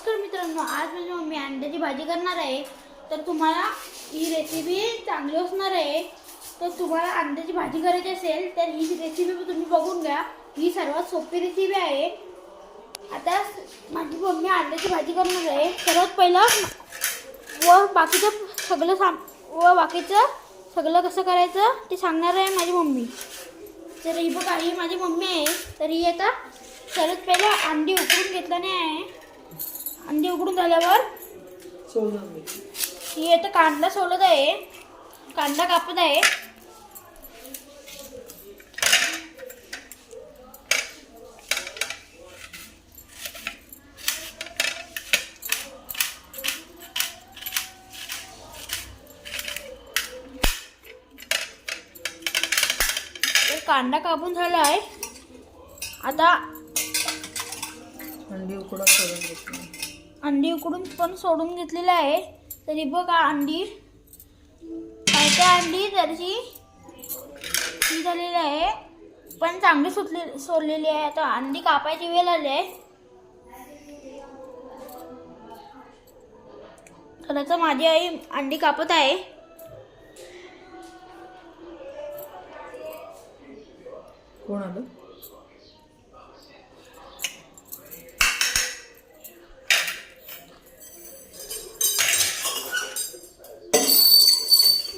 नमस्कार मित्रांनो आज म्हणजे माझी मम्मी अंड्याची भाजी करणार आहे. तर तुम्हाला ही रेसिपी चांगली असणार आहे. तर तुम्हाला अंड्याची भाजी करायची असेल तर ही रेसिपी तुम्ही बघून घ्या. ही सर्वात सोपी रेसिपी आहे. आता माझी मम्मी अंड्याची भाजी करणार आहे. सर्वात पहिलं व बाकीचं सगळं साम व बाकीचं सगळं कसं करायचं ते सांगणार आहे माझी मम्मी. तर ही बघा ही माझी मम्मी आहे. तर ही आता सर्वात पहिलं अंडी उकळून घेतलं नाही आहे. अंडी उकडून झाल्यावर ही आता कांदा सोलत आहे. कांदा कापत आहे. कांदा कापून झाला आहे आता अंडी उकडा सोडून घेतली अंडी उकडून पण सोडून घेतलेलं आहे. तरी बघा अंडी. काय काय अंडी? त्याची ही झालेली आहे. पण चांगली सुटली सोडलेली आहे. आता अंडी कापायची वेळ आली आहे. तर माझी आई अंडी कापत आहे. कोण आलं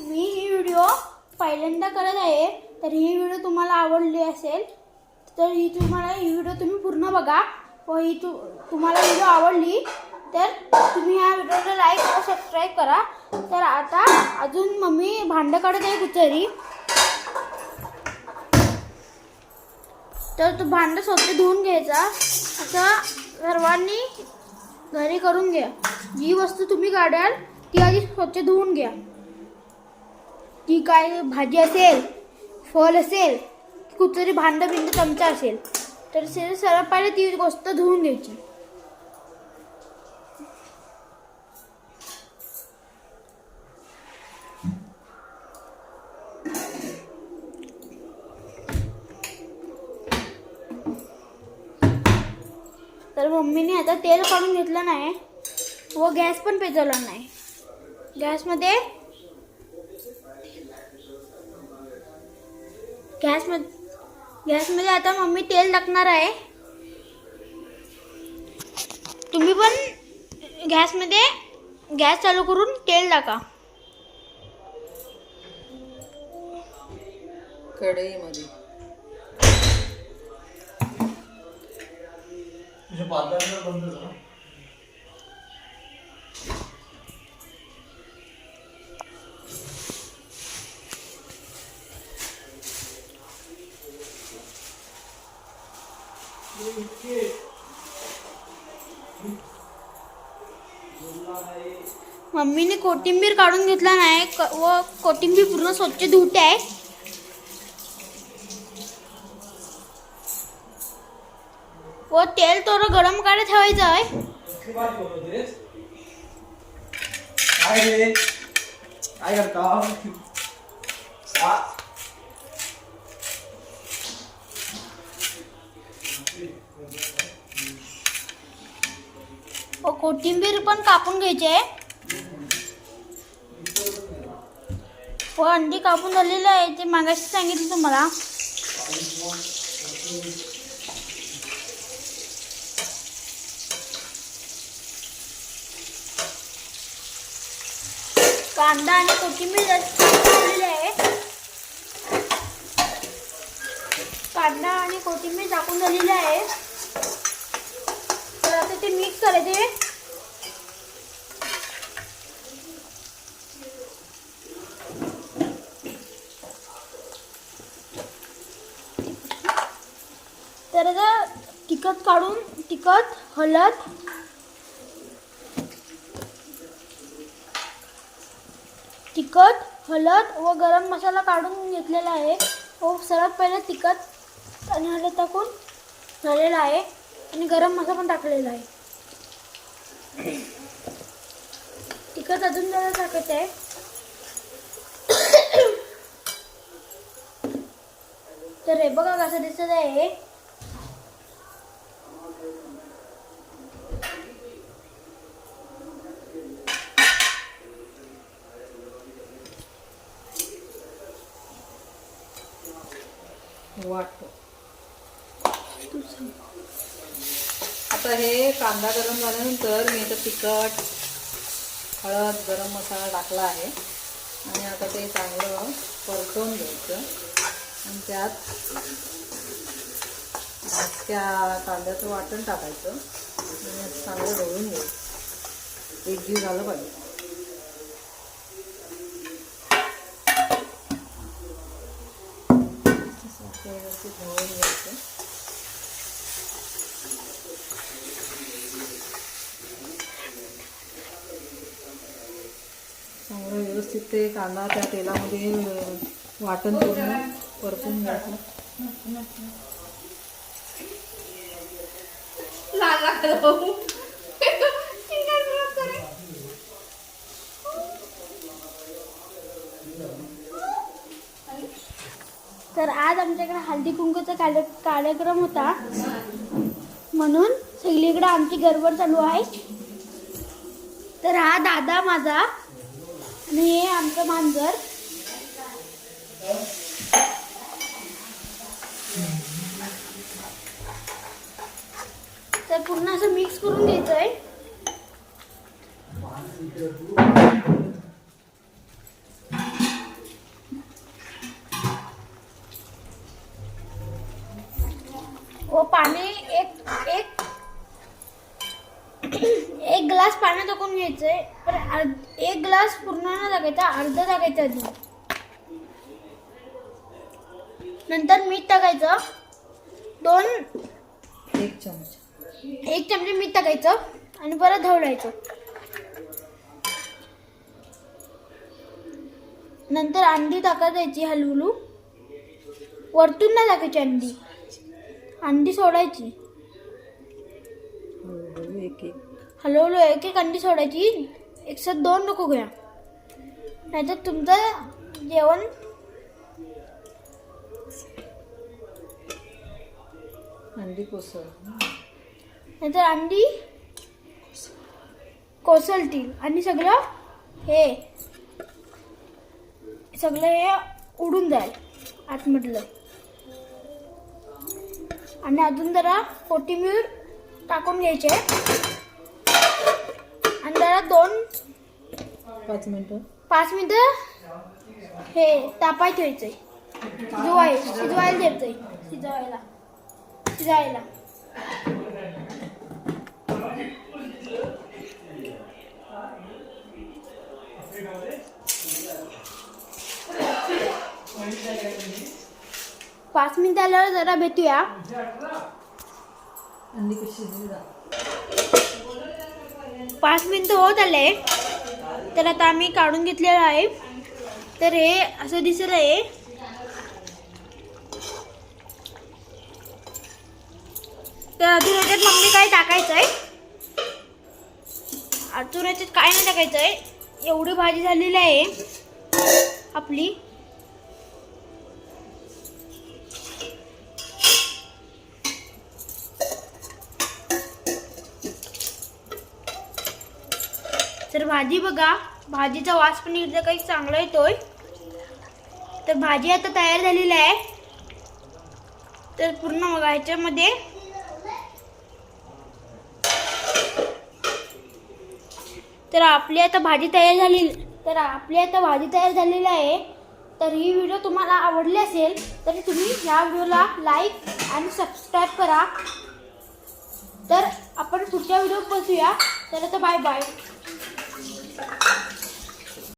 मी ही व्हिडिओ पहिल्यांदा करत आहे तर ही व्हिडिओ तुम्हाला आवडली असेल तर ही तुम्हाला ही व्हिडिओ तुम्ही पूर्ण बघा. व ही तु तुम्हाला व्हिडिओ आवडली तर तुम्ही ह्या व्हिडिओला लाईक व सबस्क्राईब करा. तर आता अजून मम्मी भांडं काढत आहे कुचरी तर तो भांडं स्वच्छ धुवून घ्यायचा. असं सर्वांनी घरी करून घ्या. जी वस्तू तुम्ही काढाल ती आधी स्वच्छ धुवून घ्या. ती काय भाजी असेल फळ असेल कुठतरी भांडं बिंड चमचा असेल तर से- पहिले ती गोष्ट धुवून घ्यायची. तर मम्मीने आता तेल काढून घेतलं नाही व गॅस पण पेजवला नाही. गॅसमध्ये गॅसमध्ये गॅसमध्ये आता मम्मी तेल टाकणार आहे. तुम्ही पण गॅसमध्ये गॅस चालू करून तेल टाका. कढईमध्ये. मम्मीने कोथिंबीर काढून घेतला नाही. क- व कोथिंबीर पूर्ण स्वच्छ धुते आहे. व तेल थोडं गरम करायला ठेवायचं आहे. काय करता? कोथिंबीर पण कापून घ्यायची आहे. व अंडी कापून झालेली आहे ते मागाशी सांगितलं तुम्हाला. कांदा आणि कोथिंबीर झालेली आहे. कांदा आणि कोथिंबीर टाकून झालेली आहे. तर आता ते मिक्स करायचे. तर तिखट काढून तिखट हळद. तिखट हळद व गरम मसाला काढून घेतलेला आहे. व सर्वात पहिले तिखट आणि हळद टाकून झालेला आहे. आणि गरम मसाला पण टाकलेला आहे. तिखट अजून जरा टाकायचं आहे. तर हे बघा कसं दिसत आहे. वाटतो. आता हे कांदा गरम झाल्यानंतर मी आता तिखट हळद गरम मसाला टाकला आहे. आणि आता ते चांगलं परतवून घ्यायचं. आणि त्यात त्या कांद्याचं वाटण टाकायचं. आणि असं चांगलं ढवळून घ्यायचं. एक जीव झालं पाहिजे. व्यवस्थित ते कांदा त्या तेलामध्ये वाटण करून परतून घ्यायचं. तर आज आमच्याकडे हळदी कुंकूचा कार्य कार्यक्रम होता. म्हणून सगळीकडे आमची गडबड चालू आहे. तर हा दादा माझा आणि हे आमचं मांजर. तर पूर्ण असं मिक्स करून घ्यायचं आहे टाकून घ्यायचंय पण एक ग्लास पूर्ण न टाकायचा अर्ध टाकायचं अजून नंतर मीठ टाकायचं. दोन एक चमचा. एक चमचे मीठ टाकायचं आणि परत ढवळायचं नंतर अंडी टाकत द्यायची हलवलू वरतून नाही टाकायची अंडी. अंडी सोडायची. एक एक हळूहळू एक एक अंडी सोडायची. एक साथ दोन नको घ्या नाहीतर तुमचं जेवण अंडी कोसळ. नाहीतर अंडी कोसळतील. आणि सगळं हे सगळं हे उडून जाईल आतमधलं. आणि अजून जरा कोथिंबीर टाकून घ्यायचे आणि जरा दोन पाच मिनटं. पाच मिनिटं हे तापाय ठेवायचंय. शिजवाय शिजवायला द्यायचंय शिजवायला. शिजायला. पाच मिनिटं आल्यावर जरा भेटूया. पाच मिनटं होत आले. तर आता आम्ही काढून घेतलेलं आहे. तर हे असं दिसत आहे. तर अजून याच्यात मम्मी काय टाकायचं आहे? अजून याच्यात काय नाही टाकायचं आहे. एवढी भाजी झालेली आहे आपली. तर भाजी बघा भाजीचा वास पण इथं काही चांगला येतोय. तर भाजी आता तयार झालेली आहे. तर पूर्ण बघा ह्याच्यामध्ये तर आपली आता भाजी तयार झाली तर आपली आता भाजी तयार झालेली आहे. तर ही व्हिडिओ तुम्हाला आवडली असेल तर तुम्ही या व्हिडिओला लाईक आणि सबस्क्राईब करा. तर आपण पुढच्या व्हिडिओ बसूया तर आता बाय बाय Thank you.